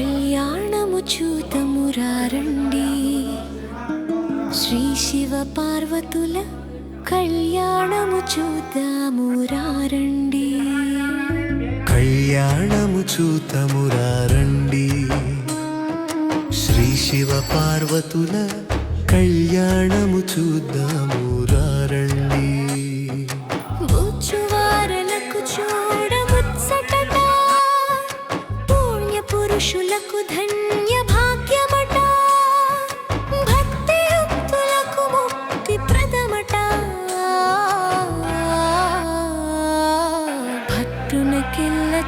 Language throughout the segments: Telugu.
కళ్యాణము చూద్దామురారండి శ్రీ శివ పార్వతుల కళ్యాణము చూద్దామురారండి కళ్యాణము చూతమురారండి. శ్రీ శివ పార్వతుల కళ్యాణము చూద్దామురారండి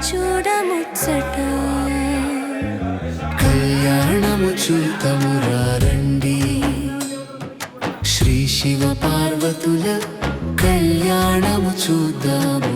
చూడముచ్చట. కళ్యాణము చూతమురారండి శ్రీ శివ పార్వతుల కళ్యాణము చూద్దాము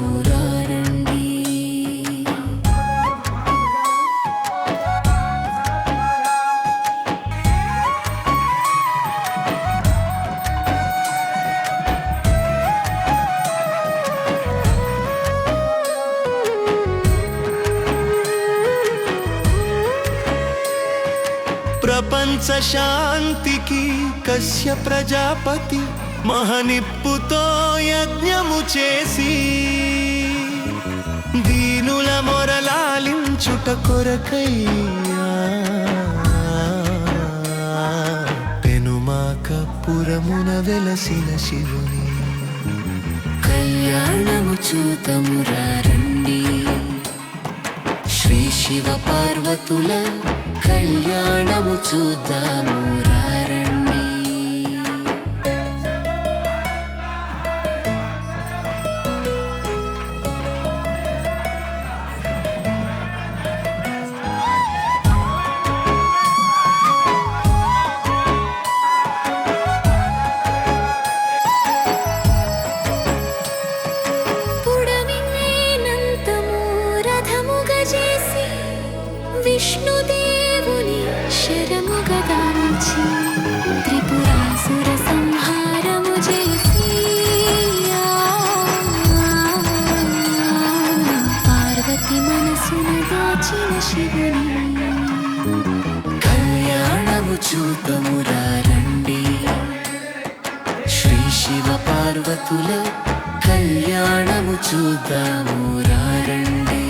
ప్రపంచ శాంతికి కశ్య ప్రజాపతి మహనిప్పుతో యజ్ఞము చేసి దీనుల మొరలాలించుట కొరకయ్యా. పెనుమాకపురమున వెలసిన శివుని. కళ్యాణము చూతమురారండి శ్రీ శివ పార్వతుల కళ్యాణము చూద్దాము రారణ కళ్యాణము చూద్దాము రండి. శ్రీ శివ పార్వతుల కళ్యాణము చూద్దాము రండి.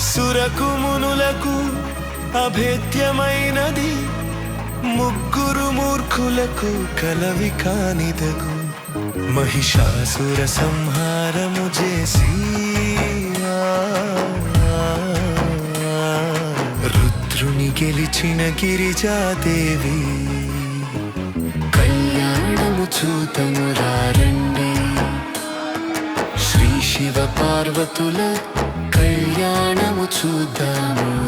సురకు మునులకు అభేద్యమైనది ముగ్గురు మూర్ఖులకు కలవి కానిదగు. మహిషాసుర సంహారము చేసి రుద్రుని గెలిచిన గిరిజాదేవి. కళ్యాణము చూతము రండి శ్రీ శివ పార్వతుల కళ్యాణము చూద్దాము.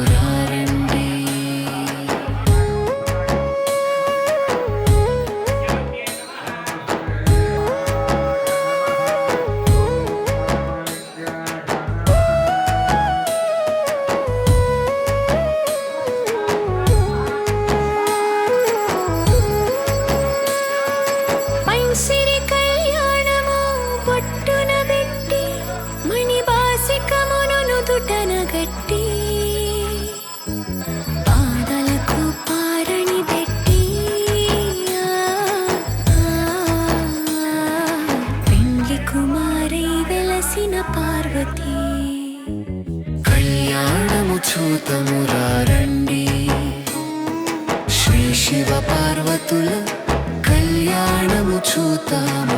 రండి శ్రీ శివ పార్వతుల కళ్యాణము చూతాము.